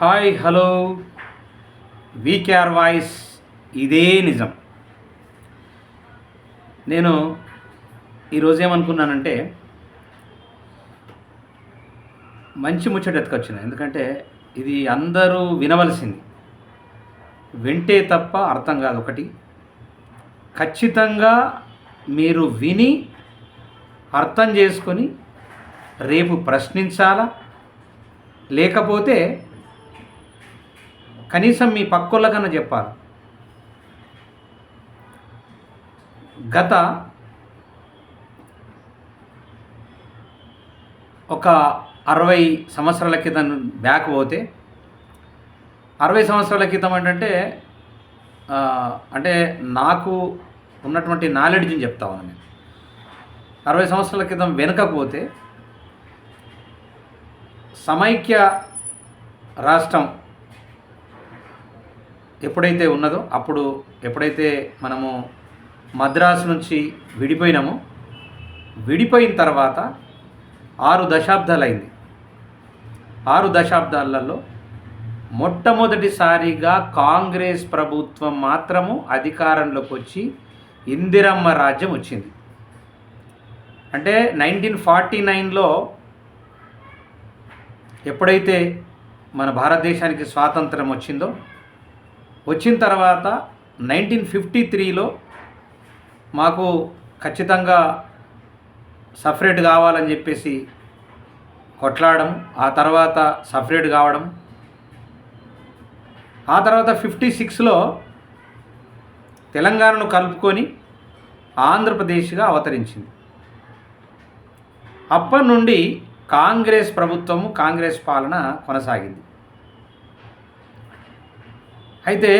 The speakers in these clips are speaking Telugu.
Hi hello. వీకేఆర్ వాయిస్ ఇదే నిజం. నేను ఈరోజు ఏమనుకున్నానంటే మంచి ముచ్చట ఎత్తుకొచ్చిన. ఎందుకంటే ఇది అందరూ వినవలసింది. వింటే తప్ప అర్థం కాదు ఒకటి. ఖచ్చితంగా మీరు విని అర్థం చేసుకొని రేపు ప్రశ్నించాలా? లేకపోతే కనీసం మీ పక్కోళ్ళకన్నా చెప్పాలి. గత ఒక అరవై సంవత్సరాల క్రితం బ్యాక్ పోతే అరవై సంవత్సరాల క్రితం ఏంటంటే అంటే నాకు ఉన్నటువంటి నాలెడ్జ్ని చెప్తా ఉన్నాను నేను. అరవై సంవత్సరాల క్రితం వెనకపోతే సమైక్య రాష్ట్రం ఎప్పుడైతే ఉన్నదో అప్పుడు ఎప్పుడైతే మనము మద్రాసు నుంచి విడిపోయినామో విడిపోయిన తర్వాత ఆరు దశాబ్దాలైంది. ఆరు దశాబ్దాలలో మొట్టమొదటిసారిగా కాంగ్రెస్ ప్రభుత్వం మాత్రము అధికారంలోకి వచ్చి ఇందిరమ్మ రాజ్యం వచ్చింది. అంటే నైన్టీన్ ఫార్టీ నైన్లో ఎప్పుడైతే మన భారతదేశానికి స్వాతంత్రం వచ్చిందో వచ్చిన తర్వాత నైన్టీన్ ఫిఫ్టీ త్రీలో మాకు ఖచ్చితంగా సపరేట్ కావాలని చెప్పేసి కొట్లాడడం ఆ తర్వాత సపరేట్ కావడం. ఆ తర్వాత ఫిఫ్టీ సిక్స్లో తెలంగాణను కలుపుకొని ఆంధ్రప్రదేశ్గా అవతరించింది. అప్పటి నుండి కాంగ్రెస్ ప్రభుత్వము కాంగ్రెస్ పాలన కొనసాగింది. అయితే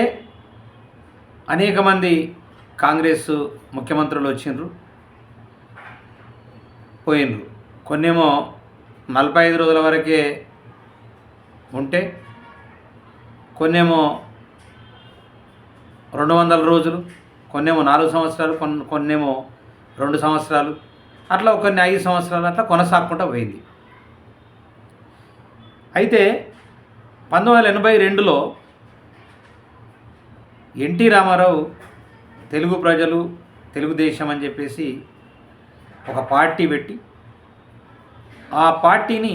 అనేక మంది కాంగ్రెస్ ముఖ్యమంత్రులు వచ్చిండ్రు పోయినరు కొన్నేమో నలభై ఐదు రోజుల వరకే ఉంటే కొన్నేమో రెండు వందల రోజులు కొన్నేమో నాలుగు సంవత్సరాలు కొన్ని కొన్నేమో రెండు సంవత్సరాలు అట్లా కొన్ని ఐదు సంవత్సరాలు అట్లా కొనసాగకుండా పోయింది. అయితే పంతొమ్మిది వందల ఎనభై రెండులో ఎన్టీ రామారావు తెలుగు ప్రజలు తెలుగుదేశం అని చెప్పేసి ఒక పార్టీ పెట్టి ఆ పార్టీని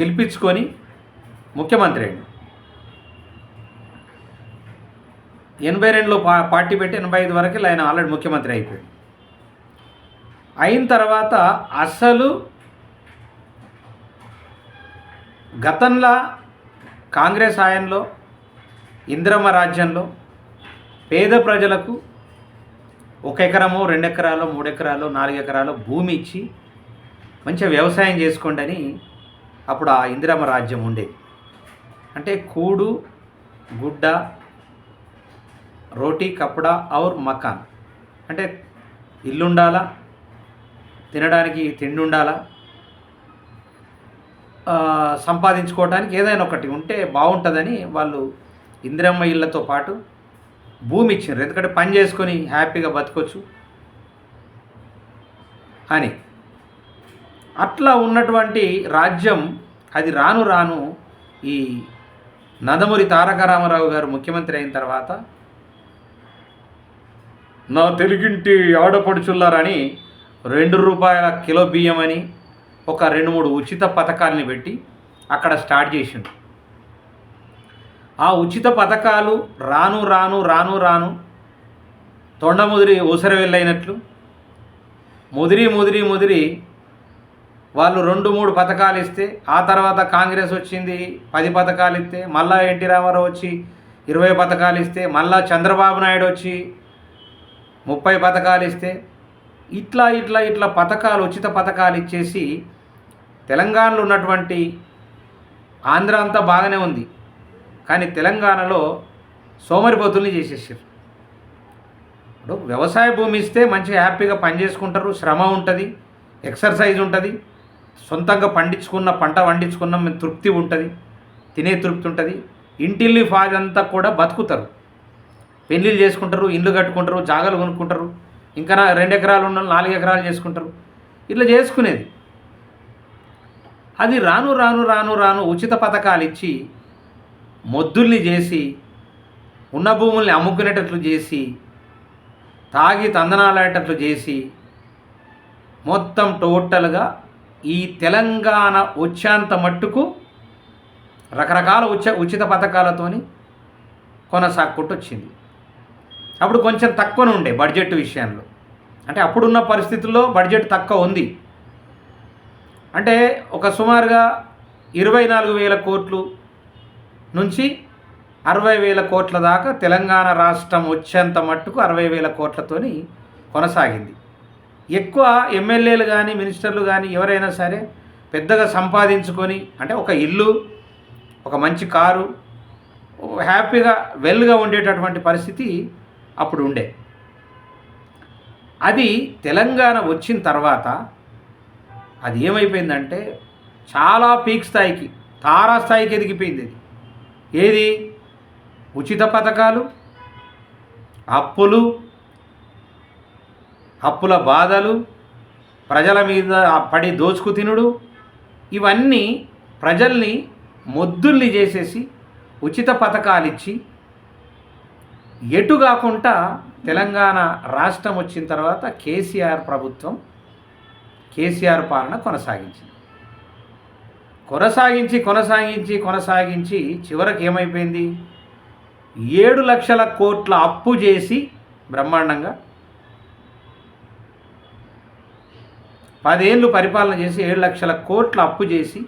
గెలిపించుకొని ముఖ్యమంత్రి అయ్యాడు. ఎనభై రెండులో పా పార్టీ పెట్టి ఎనభై ఐదు వరకు ఆయన ఆల్రెడీ ముఖ్యమంత్రి అయిపోయాడు. అయిన తర్వాత అసలు గతంలో కాంగ్రెస్ హాయంలో ఇంద్రమ రాజ్యంలో పేద ప్రజలకు ఒక ఎకరము రెండు ఎకరాలు మూడు ఎకరాలు నాలుగు ఎకరాలు భూమి ఇచ్చి మంచిగా వ్యవసాయం చేసుకోండి అని అప్పుడు ఆ ఇందిరమ్మ రాజ్యం ఉండేది. అంటే కూడు గుడ్డ రోటీ కప్పడా ఔర్ మకాన్. అంటే ఇల్లు ఉండాలా తినడానికి తిండి ఉండాలా సంపాదించుకోవడానికి ఏదైనా ఒకటి ఉంటే బాగుంటుందని వాళ్ళు ఇందిరమ్మ ఇళ్ళతో పాటు భూమి ఇచ్చారు. ఎందుకంటే పని చేసుకొని హ్యాపీగా బతకొచ్చు అని. అట్లా ఉన్నటువంటి రాజ్యం అది రాను రాను ఈ నందమూరి తారక రామారావు గారు ముఖ్యమంత్రి అయిన తర్వాత నా తెలుగింటి ఆడపడుచుల్లారని రెండు రూపాయల కిలో బియ్యం అని ఒక రెండు మూడు ఉచిత పథకాలని పెట్టి అక్కడ స్టార్ట్ చేసిండు ఆ ఉచిత పథకాలు రాను రాను రాను రాను తొండముదిరి ఊసర వెళ్ళైనట్లు. ముదిరి ముదిరి ముదిరి వాళ్ళు రెండు మూడు పథకాలు ఇస్తే ఆ తర్వాత కాంగ్రెస్ వచ్చింది పది పథకాలు ఇస్తే మళ్ళా ఎన్టీ రామారావు వచ్చి ఇరవై పథకాలు ఇస్తే మళ్ళా చంద్రబాబు నాయుడు వచ్చి ముప్పై పథకాలు ఇస్తే ఇట్లా ఇట్లా ఇట్లా పథకాలు ఉచిత పథకాలు ఇచ్చేసి తెలంగాణలో ఉన్నటువంటి ఆంధ్ర అంతా బాగానే ఉంది. కానీ తెలంగాణలో సోమరిపోతుల్ని చేసేసారు ఇప్పుడు వ్యవసాయ భూమి ఇస్తే మంచిగా హ్యాపీగా పని చేసుకుంటారు శ్రమ ఉంటుంది ఎక్సర్సైజ్ ఉంటుంది సొంతంగా పండించుకున్న పంట పండించుకున్న తృప్తి ఉంటుంది తినే తృప్తి ఉంటుంది ఇంటిల్లి అంతా కూడా బతుకుతారు. పెళ్ళిళ్ళు చేసుకుంటారు ఇల్లు కట్టుకుంటారు జాగాలు కొనుక్కుంటారు ఇంకా రెండు ఎకరాలు ఉన్న నాలుగు ఎకరాలు చేసుకుంటారు. ఇట్లా చేసుకునేది. అది రాను రాను రాను రాను ఉచిత పథకాలు ఇచ్చి మొద్దుల్ని చేసి ఉన్న భూముల్ని అమ్ముకునేటట్లు చేసి తాగి తందనాలేటట్లు చేసి మొత్తం టోటల్గా ఈ తెలంగాణ వచ్చేంత మట్టుకు రకరకాల ఉచ ఉచిత పథకాలతోని కొనసాగుకుంటూ వచ్చింది అప్పుడు కొంచెం తక్కువనే ఉండే బడ్జెట్ విషయంలో. అంటే అప్పుడున్న పరిస్థితుల్లో బడ్జెట్ తక్కువ ఉంది. అంటే ఒక సుమారుగా ఇరవై నాలుగు వేల కోట్లు నుంచి అరవై వేల కోట్ల దాకా తెలంగాణ రాష్ట్రం వచ్చేంత మట్టుకు అరవై వేల కోట్లతోని కొనసాగింది. ఎక్కువ ఎమ్మెల్యేలు కానీ మినిస్టర్లు కానీ ఎవరైనా సరే పెద్దగా సంపాదించుకొని అంటే ఒక ఇల్లు ఒక మంచి కారు హ్యాపీగా వెల్గా ఉండేటటువంటి పరిస్థితి అప్పుడు ఉండే. అది తెలంగాణ వచ్చిన తర్వాత అది ఏమైపోయిందంటే చాలా పీక్ స్థాయికి తారా స్థాయికి ఎదిగిపోయింది అది. ఏది? ఉచిత పథకాలు? అప్పులు? అప్పుల బాధలు? ప్రజల మీద పడి దోచుకు తినుడు? ఇవన్నీ ప్రజల్ని మొద్దుల్ని చేసేసి ఉచిత పథకాలు ఇచ్చి ఎటు కాకుండా తెలంగాణ రాష్ట్రం వచ్చిన తర్వాత కేసీఆర్ ప్రభుత్వం కేసీఆర్ పాలన కొనసాగించింది. కొనసాగించి కొనసాగించి కొనసాగించి చివరికి ఏమైపోయింది? ఏడు లక్షల కోట్ల అప్పు చేసి బ్రహ్మాండంగా పదేళ్ళు పరిపాలన చేసి ఏడు లక్షల కోట్ల అప్పు చేసి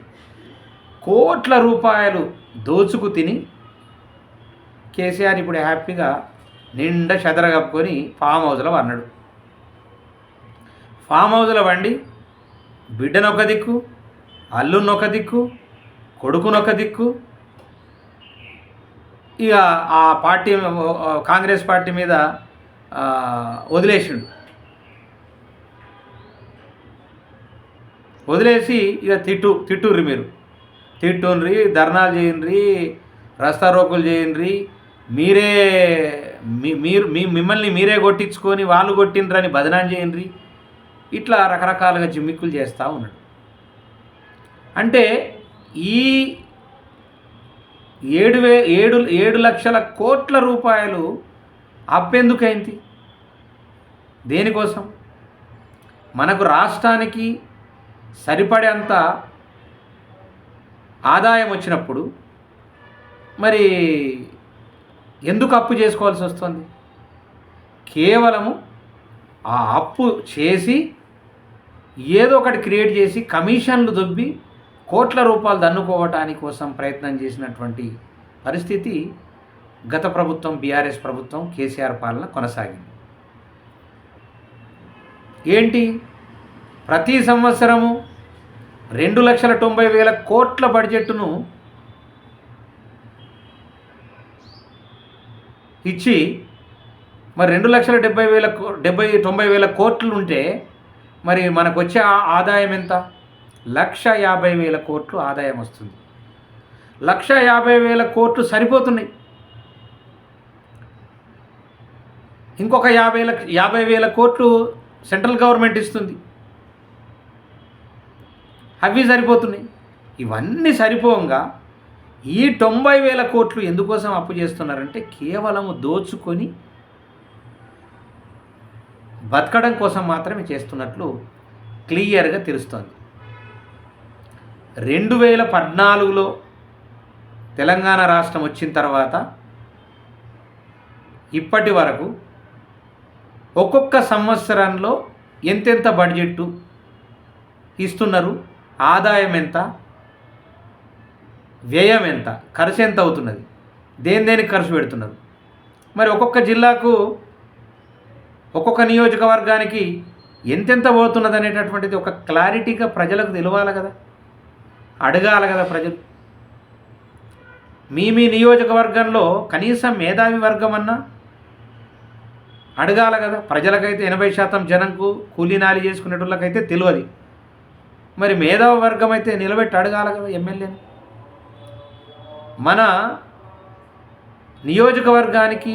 కోట్ల రూపాయలు దోచుకు తిని కేసీఆర్ ఇప్పుడు హ్యాపీగా నిండా చెదర కప్పుకొని ఫామ్ హౌస్లో అన్నాడు ఫామ్ హౌస్లో వండి బిడ్డనొక దిక్కు అల్లున్నొక దిక్కు కొడుకునొక దిక్కు. ఇక ఆ పార్టీ కాంగ్రెస్ పార్టీ మీద వదిలేసిండు. వదిలేసి ఇక తిట్టు తిట్టుర్రి మీరు. తిట్టుండ్రి ధర్నాలు చేయండి రస్తా రోకులు చేయండి మీరే మీ- మీరు మీ మిమ్మల్ని మీరే కొట్టించుకొని వాళ్ళు కొట్టిండ్రని బదనాం చేయండి ఇట్లా రకరకాలుగా జిమ్మిక్కులు చేస్తూ ఉన్నాడు. అంటే ఈ ఏడు వే ఏడు ఏడు లక్షల కోట్ల రూపాయలు అప్పెందుకైంది? దేనికోసం? మనకు రాష్ట్రానికి సరిపడేంత ఆదాయం వచ్చినప్పుడు మరి ఎందుకు అప్పు చేసుకోవాల్సి వస్తుంది? కేవలము ఆ అప్పు చేసి ఏదో ఒకటి క్రియేట్ చేసి కమిషన్లు దొబ్బి కోట్ల రూపాయలు దన్నుకోవటానికి కోసం ప్రయత్నం చేసినటువంటి పరిస్థితి గత ప్రభుత్వం బీఆర్ఎస్ ప్రభుత్వం కేసీఆర్ పాలన కొనసాగింది. ఏంటి? ప్రతి సంవత్సరము రెండు లక్షల తొంభై వేల కోట్ల బడ్జెట్ను ఇచ్చి మరి రెండు లక్షల డెబ్బై వేల కో- డెబ్బై తొంభై వేల కోట్లు ఉంటే మరి మనకు వచ్చే ఆదాయం ఎంత? లక్ష యాభై వేల కోట్లు ఆదాయం వస్తుంది. లక్ష యాభై వేల కోట్లు సరిపోతున్నాయి. ఇంకొక యాభై లక్ష యాభై వేల కోట్లు సెంట్రల్ గవర్నమెంట్ ఇస్తుంది. అవి సరిపోతున్నాయి. ఇవన్నీ సరిపోగా ఈ తొంభై వేల కోట్లు ఎందుకోసం అప్పు చేస్తున్నారంటే కేవలము దోచుకొని బతకడం కోసం మాత్రమే చేస్తున్నట్లు క్లియర్గా తెలుస్తోంది. రెండు వేల పద్నాలుగులో తెలంగాణ రాష్ట్రం వచ్చిన తర్వాత ఇప్పటి వరకు ఒక్కొక్క సంవత్సరంలో ఎంతెంత బడ్జెట్టు ఇస్తున్నారు? ఆదాయం ఎంత? వ్యయం ఎంత? ఖర్చు ఎంత అవుతున్నది? దేని దేనికి ఖర్చు పెడుతున్నారు? మరి ఒక్కొక్క జిల్లాకు ఒక్కొక్క నియోజకవర్గానికి ఎంతెంత పోతున్నది అనేటటువంటిది ఒక క్లారిటీగా ప్రజలకు తెలియాలి కదా. అడగాలి కదా ప్రజలు. మీ మీ నియోజకవర్గంలో కనీసం మేధావి వర్గం అన్నా అడగాలి కదా. ప్రజలకైతే ఎనభై శాతం జనంకు కూలీనాలి చేసుకునేటోళ్ళకైతే తెలియదు మరి మేధావి వర్గం అయితే నిలబెట్టి అడగాలి కదా ఎమ్మెల్యేని. మన నియోజకవర్గానికి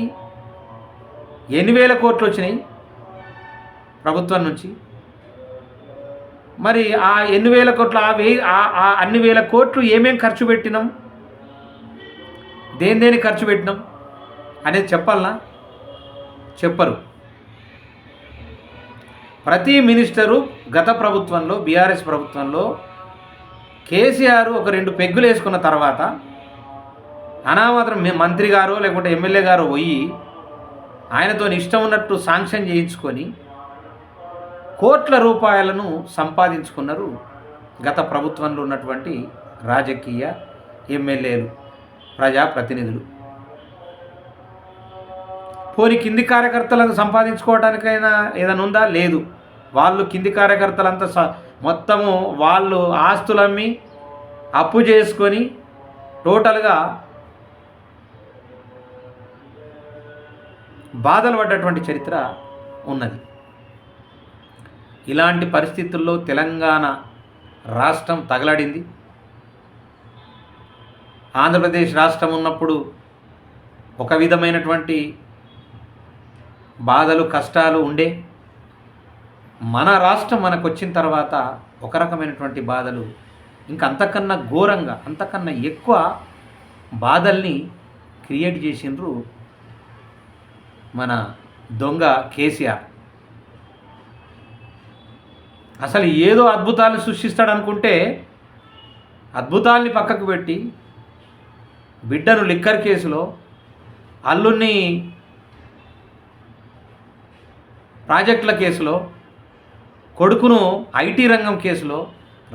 ఎన్ని వేల కోట్లు వచ్చినాయి? ప్రభుత్వం నుంచి మరి ఆ ఎన్ని వేల కోట్లు ఆ వెయ్యి ఆ- అన్ని వేల కోట్లు ఏమేం ఖర్చు పెట్టినాం? దేని దేని ఖర్చు పెట్టినాం? అనేది చెప్పాలనా? చెప్పరు. ప్రతి మినిస్టరు గత ప్రభుత్వంలో బీఆర్ఎస్ ప్రభుత్వంలో కేసీఆర్ ఒక రెండు పెగ్గులు వేసుకున్న తర్వాత అనామాత్రం మంత్రి గారు లేకుంటే ఎమ్మెల్యే గారు పోయి ఆయనతో ఇష్టం ఉన్నట్టు శాంక్షన్ చేయించుకొని కోట్ల రూపాయలను సంపాదించుకున్నారు గత ప్రభుత్వంలో ఉన్నటువంటి రాజకీయ ఎమ్మెల్యేలు ప్రజాప్రతినిధులు. పోని కింది కార్యకర్తలను సంపాదించుకోవడానికైనా ఏదైనా ఉందా? లేదు. వాళ్ళు కింది కార్యకర్తలంతా స మొత్తము వాళ్ళు ఆస్తులమ్మి అప్పు చేసుకొని టోటల్గా బాధలు పడ్డటువంటి చరిత్ర ఉన్నది. ఇలాంటి పరిస్థితుల్లో తెలంగాణ రాష్ట్రం తగలడింది. ఆంధ్రప్రదేశ్ రాష్ట్రం ఉన్నప్పుడు ఒక విధమైనటువంటి బాధలు కష్టాలు ఉండే. మన రాష్ట్రం మనకు వచ్చిన తర్వాత ఒక రకమైనటువంటి బాధలు ఇంకా అంతకన్నా ఘోరంగా అంతకన్నా ఎక్కువ బాధల్ని క్రియేట్ చేసిండ్రు మన దొంగ కేసీఆర్. అసలు ఏదో అద్భుతాలు సృష్టిస్తాడు అనుకుంటే అద్భుతాల్ని పక్కకు పెట్టి బిడ్డను లిక్కర్ కేసులో అల్లుని ప్రాజెక్టుల కేసులో కొడుకును ఐటీ రంగం కేసులో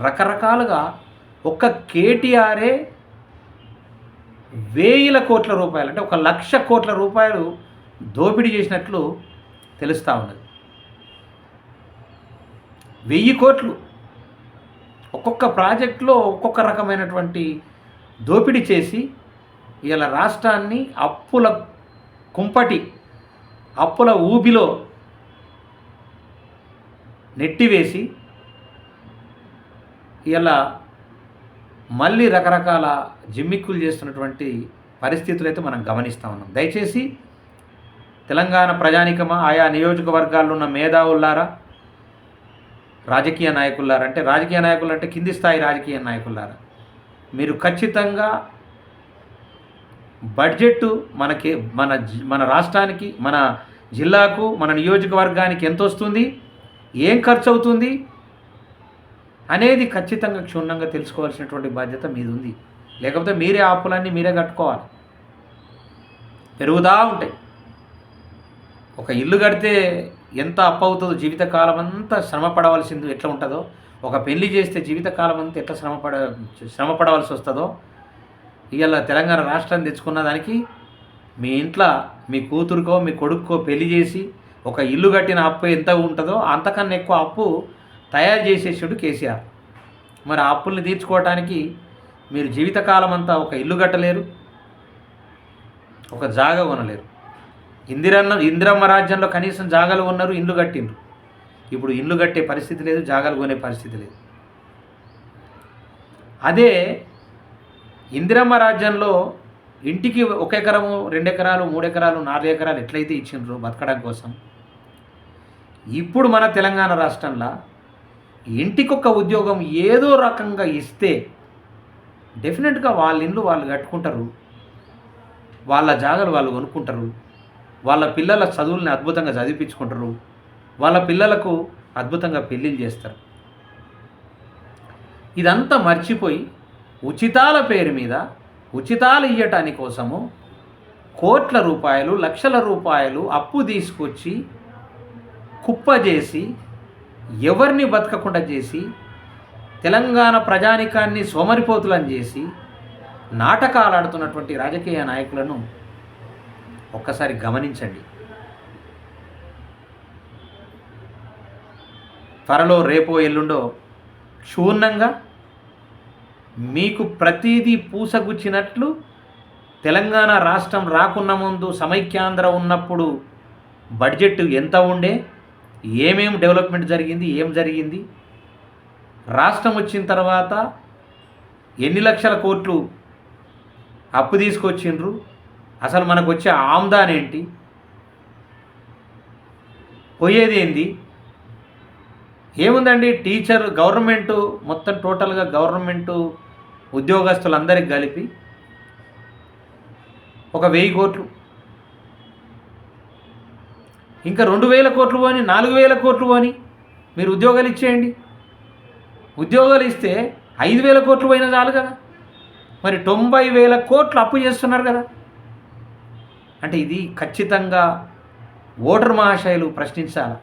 రకరకాలుగా ఒక్క కేటీఆరే వేల కోట్ల రూపాయలు అంటే ఒక లక్ష కోట్ల రూపాయలు దోపిడీ చేసినట్లు తెలుస్తూ ఉన్నది. వెయ్యి కోట్లు. ఒక్కొక్క ప్రాజెక్టులో ఒక్కొక్క రకమైనటువంటి దోపిడీ చేసి ఇలా రాష్ట్రాన్ని అప్పుల కుంపటి అప్పుల ఊబిలో నెట్టివేసి ఇలా మళ్ళీ రకరకాల జిమ్మిక్కులు చేస్తున్నటువంటి పరిస్థితులు అయితే మనం గమనిస్తూ ఉన్నాం. దయచేసి తెలంగాణ ప్రజానికమా ఆయా నియోజకవర్గాల్లో ఉన్న మేధావుల్లారా రాజకీయ నాయకులారంటే రాజకీయ నాయకులు అంటే కింది స్థాయి రాజకీయ నాయకులారా మీరు ఖచ్చితంగా బడ్జెట్ మనకి మన జి- మన రాష్ట్రానికి మన జిల్లాకు మన నియోజకవర్గానికి ఎంత వస్తుంది? ఏం ఖర్చు అవుతుంది అనేది ఖచ్చితంగా క్షుణ్ణంగా తెలుసుకోవాల్సినటువంటి బాధ్యత మీది ఉంది లేకపోతే మీరే ఆపులన్నీ అప్పులన్నీ మీరే కట్టుకోవాలి. పెరుగుతూ ఉంటాయి. ఒక ఇల్లు కడితే ఎంత అప్పవుతుందో జీవితకాలం అంతా శ్రమ పడవలసింది ఎట్లా ఉంటుందో ఒక పెళ్ళి చేస్తే జీవితకాలం అంతా ఎట్లా శ్రమ పడ శ్రమ పడవలసి వస్తుందో ఇవాళ తెలంగాణ రాష్ట్రం తెచ్చుకున్న దానికి మీ ఇంట్లో మీ కూతురుకో మీ కొడుక్కో పెళ్ళి చేసి ఒక ఇల్లు కట్టిన అప్పు ఎంత ఉంటుందో అంతకన్నా ఎక్కువ అప్పు తయారు చేసేసాడు కేసీఆర్. మరి ఆ అప్పుల్ని తీర్చుకోవటానికి మీరు జీవితకాలం అంతా ఒక ఇల్లు కట్టలేరు ఒక జాగ కొనలేరు. ఇందిరన్న ఇందిరమ్మ రాజ్యంలో కనీసం జాగాలు ఉన్నారు ఇల్లు కట్టిండ్రు. ఇప్పుడు ఇల్లు కట్టే పరిస్థితి లేదు జాగాలు కొనే పరిస్థితి లేదు. అదే ఇందిరమ్మ రాజ్యంలో ఇంటికి ఒక ఎకరము రెండు ఎకరాలు మూడు ఎకరాలు నాలుగు ఎకరాలు ఎట్లయితే ఇచ్చిండ్రో బతకడం కోసం ఇప్పుడు మన తెలంగాణ రాష్ట్రంలో ఇంటికొక ఉద్యోగం ఏదో రకంగా ఇస్తే డెఫినెట్గా వాళ్ళ ఇల్లు వాళ్ళు కట్టుకుంటారు వాళ్ళ జాగాలు వాళ్ళు కొనుక్కుంటారు వాళ్ళ పిల్లల చదువుల్ని అద్భుతంగా చదివించుకుంటారు వాళ్ళ పిల్లలకు అద్భుతంగా పెళ్ళిళ్ళు చేస్తారు. ఇదంతా మర్చిపోయి ఉచితాల పేరు మీద ఉచితాలు ఇవ్వటాని కోసము కోట్ల రూపాయలు లక్షల రూపాయలు అప్పు తీసుకొచ్చి కుప్ప చేసి ఎవరిని బతకకుండా చేసి తెలంగాణ ప్రజానికాన్ని సోమరిపోతులను చేసి నాటకాలు ఆడుతున్నటువంటి రాజకీయ నాయకులను ఒక్కసారి గమనించండి. త్వరలో రేపో ఎల్లుండో క్షూర్ణంగా మీకు ప్రతిదీ పూసగుచ్చినట్లు తెలంగాణ రాష్ట్రం రాకున్న ముందు సమైక్యాంధ్ర ఉన్నప్పుడు బడ్జెట్ ఎంత ఉండే ఏమేం డెవలప్మెంట్ జరిగింది ఏం జరిగింది రాష్ట్రం వచ్చిన తర్వాత ఎన్ని లక్షల కోట్లు అప్పు తీసుకొచ్చిండ్రు అసలు మనకు వచ్చే ఆమ్దాన్ ఏంటి పోయేది ఏంది ఏముందండి? టీచర్ గవర్నమెంట్ మొత్తం టోటల్గా గవర్నమెంట్ ఉద్యోగస్తులందరికి కలిపి ఒక వెయ్యి కోట్లు. ఇంకా రెండు వేల కోట్లు పోని నాలుగు వేల కోట్లు పోని మీరు ఉద్యోగాలు ఇచ్చేయండి. ఉద్యోగాలు ఇస్తే ఐదు వేల కోట్లు పోయినా చాలు కదా. మరి తొంభై వేల కోట్లు అప్పు చేస్తున్నారు కదా. అంటే ఇది ఖచ్చితంగా ఓటర్ మహాశయులు ప్రశ్నించాలి.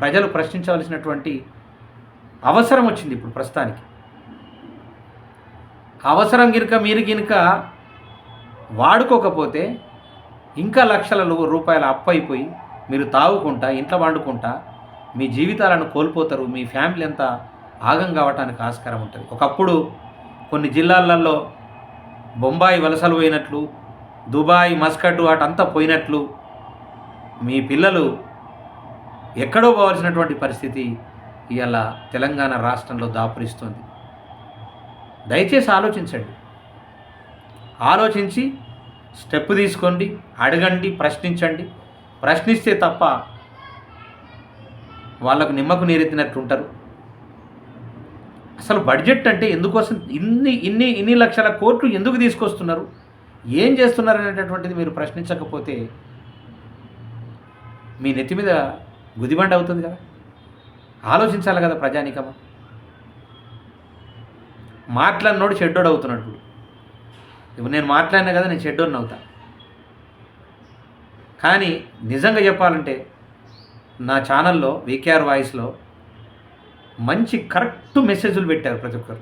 ప్రజలు ప్రశ్నించవలసినటువంటి అవసరం వచ్చింది ఇప్పుడు ప్రస్తుతానికి. అవసరం గినక మీరు గినుక వాడుకోకపోతే ఇంకా లక్షల రూపాయల అప్పు అయిపోయి మీరు తాగుకుంటా ఇంట్లో వండుకుంటా మీ జీవితాలను కోల్పోతారు మీ ఫ్యామిలీ అంతా ఆగం కావటానికి ఆస్కారం ఉంటుంది. ఒకప్పుడు కొన్ని జిల్లాలలో బొంబాయి వలసలు పోయినట్లు దుబాయ్ మస్కట్ అటంతా పోయినట్లు మీ పిల్లలు ఎక్కడో పోవాల్సినటువంటి పరిస్థితి ఇవాళ తెలంగాణ రాష్ట్రంలో దాపురిస్తుంది. దయచేసి ఆలోచించండి. ఆలోచించి స్టెప్ తీసుకోండి అడగండి ప్రశ్నించండి. ప్రశ్నిస్తే తప్ప వాళ్ళకు నిమ్మకు నీరెత్తినట్టు ఉంటారు అసలు బడ్జెట్ అంటే ఎందుకోసం ఇన్ని ఇన్ని ఇన్ని లక్షల కోట్లు ఎందుకు తీసుకొస్తున్నారు? ఏం చేస్తున్నారు అనేటటువంటిది మీరు ప్రశ్నించకపోతే మీ నెత్తి మీద గుదిబండ అవుతుంది కదా? ఆలోచించాలి కదా ప్రజానికమా మాట్లాడినోడు చెడ్డోడు అవుతున్నాడు ఇప్పుడు. ఇప్పుడు నేను మాట్లాడినా కదా నేను చెడ్డోడిని అవుతా. కానీ నిజంగా చెప్పాలంటే నా ఛానల్లో వికేఆర్ వాయిస్లో మంచి కరెక్ట్ మెసేజ్లు పెట్టారు ప్రతి ఒక్కరు.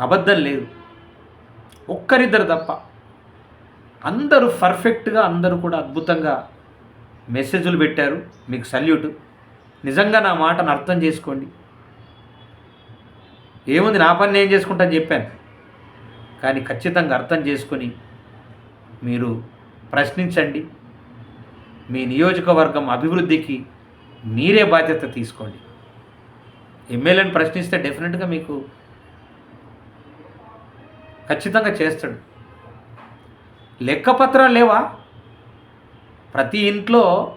అబద్ధం లేదు. ఒక్కరిద్దరు తప్ప. అందరూ పర్ఫెక్ట్గా అందరూ కూడా అద్భుతంగా మెసేజ్లు పెట్టారు. మీకు సల్యూట్. నిజంగా నా మాటను అర్థం చేసుకోండి. ఏముంది నా పని నేను చేసుకుంటాను చెప్పాను. కానీ ఖచ్చితంగా అర్థం చేసుకొని మీరు ప్రశ్నించండి. మీ నియోజకవర్గం అభివృద్ధికి మీరే బాధ్యత తీసుకోండి. ఎమ్మెల్యేని ప్రశ్నిస్తే డెఫినెట్గా మీకు ఖచ్చితంగా చేస్తాడు. లెక్కపత్రాలు లేవా? ప్రతి ఇంట్లో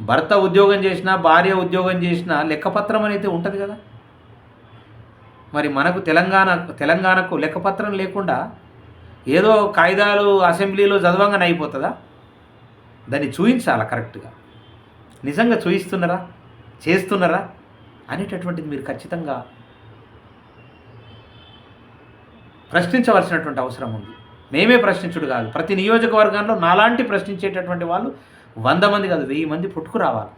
భర్త ఉద్యోగం చేసినా భార్య ఉద్యోగం చేసినా లెక్కపత్రం అనేది ఉంటుంది కదా. మరి మనకు తెలంగాణ తెలంగాణకు లెక్కపత్రం లేకుండా ఏదో కాయిదాలు అసెంబ్లీలో చదవంగానే అయిపోతుందా? దాన్ని చూయించాలా కరెక్ట్గా? నిజంగా చూయిస్తున్నారా? చేస్తున్నారా? అనేటటువంటిది మీరు ఖచ్చితంగా ప్రశ్నించవలసినటువంటి అవసరం ఉంది. మేమే ప్రశ్నించుడు కాదు. ప్రతి నియోజకవర్గంలో నాలాంటి ప్రశ్నించేటటువంటి వాళ్ళు వంద మంది కాదు వెయ్యి మంది పుట్టుకు రావాలి.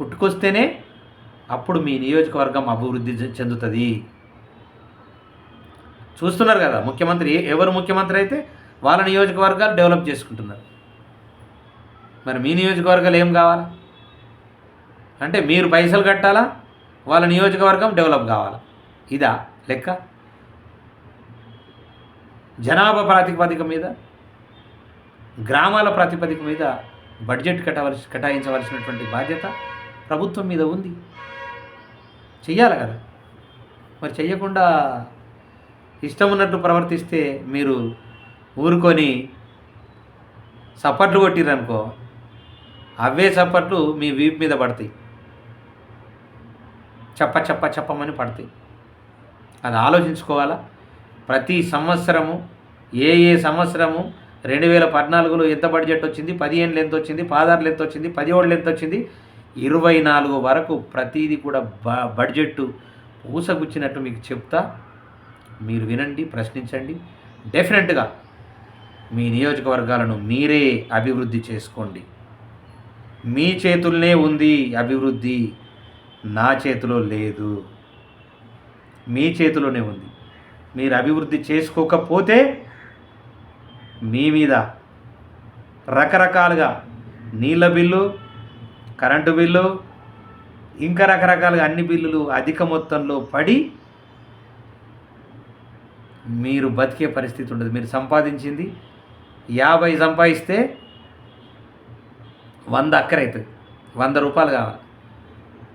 పుట్టుకొస్తేనే అప్పుడు మీ నియోజకవర్గం అభివృద్ధి చె- చెందుతుంది. చూస్తున్నారు కదా ముఖ్యమంత్రి ఎవరు ముఖ్యమంత్రి అయితే వాళ్ళ నియోజకవర్గాలు డెవలప్ చేసుకుంటున్నారు. మరి మీ నియోజకవర్గాలు ఏం కావాలి? అంటే మీరు పైసలు కట్టాలా? వాళ్ళ నియోజకవర్గం డెవలప్ కావాలా? ఇదా లెక్క? జనాభా ప్రాతిపదిక మీద గ్రామాల ప్రాతిపదిక మీద బడ్జెట్ కట్టవలసి కేటాయించవలసినటువంటి బాధ్యత ప్రభుత్వం మీద ఉంది. చెయ్యాలి కదా. మరి చెయ్యకుండా ఇష్టం ఉన్నట్టు ప్రవర్తిస్తే మీరు ఊరుకొని సప్పట్లు కొట్టిరనుకో అవే చప్పట్లు మీ వీపు మీద పడతాయి. చెప్ప చప్ప చప్పమని పడతాయి. అది ఆలోచించుకోవాలా? ప్రతి సంవత్సరము ఏ ఏ సంవత్సరము రెండు వేల పద్నాలుగులో ఎంత బడ్జెట్ వచ్చింది? పదిహేనులు ఎంత వచ్చింది పాదార్ ఎంత వచ్చింది పదిహేడులు ఎంత వచ్చింది. ఇరవై నాలుగు వరకు ప్రతిదీ కూడా బ బడ్జెట్ పూసగుచ్చినట్టు మీకు చెప్తా. మీరు వినండి ప్రశ్నించండి. డెఫినెట్గా మీ నియోజకవర్గాలను మీరే అభివృద్ధి చేసుకోండి. మీ చేతుల్నే ఉంది అభివృద్ధి నా చేతిలో లేదు. మీ చేతిలోనే ఉంది. మీరు అభివృద్ధి చేసుకోకపోతే మీ మీద రకరకాలుగా నీళ్ళ బిల్లు కరెంటు బిల్లు ఇంకా రకరకాలుగా అన్ని బిల్లులు అధిక మొత్తంలో పడి మీరు బతికే పరిస్థితి ఉండదు. మీరు సంపాదించింది యాభై సంపాదిస్తే వంద అక్కరైతుంది. వంద రూపాయలు కావాలి.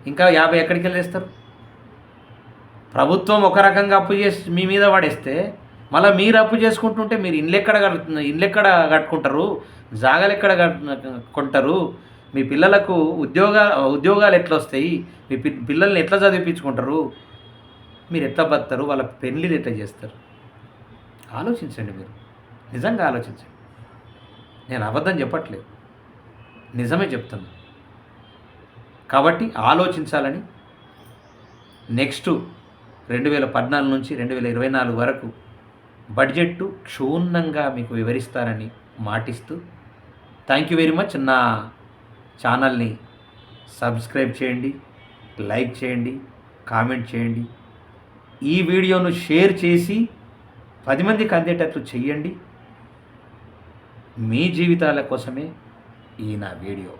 ఇంకా యాభై ఎక్కడికి వెళ్ళేస్తారు ప్రభుత్వం ఒక రకంగా అప్పు చేసి మీ మీద పడేస్తే మళ్ళీ మీరు అప్పు చేసుకుంటుంటే మీరు ఇండ్లెక్కడ కడుతున్న ఇండ్లెక్కడ కట్టుకుంటారు? జాగలెక్కడ ఎక్కడ కొంటారు? మీ పిల్లలకు ఉద్యోగ ఉద్యోగాలు ఎట్లా వస్తాయి? మీ పి- పిల్లల్ని ఎట్లా చదివించుకుంటారు మీరు ఎట్లా బతారు వాళ్ళ పెళ్ళిళ్ళు ఎట్లా చేస్తారు? ఆలోచించండి మీరు. నిజంగా ఆలోచించండి. నేను అబద్ధం చెప్పట్లేదు. నిజమే చెప్తున్నా. కాబట్టి ఆలోచించాలని నెక్స్ట్ రెండు వేల పద్నాలుగు నుంచి రెండు వేల ఇరవై నాలుగు వరకు బడ్జెట్ క్షుణ్ణంగా మీకు వివరిస్తారని మాటిస్తూ థ్యాంక్ యూ వెరీ మచ్. నా ఛానల్ని సబ్స్క్రైబ్ చేయండి లైక్ చేయండి కామెంట్ చేయండి. ఈ వీడియోను షేర్ చేసి పది మందికి అందేటట్లు చెయ్యండి. మీ జీవితాల కోసమే ఈ నా వీడియో.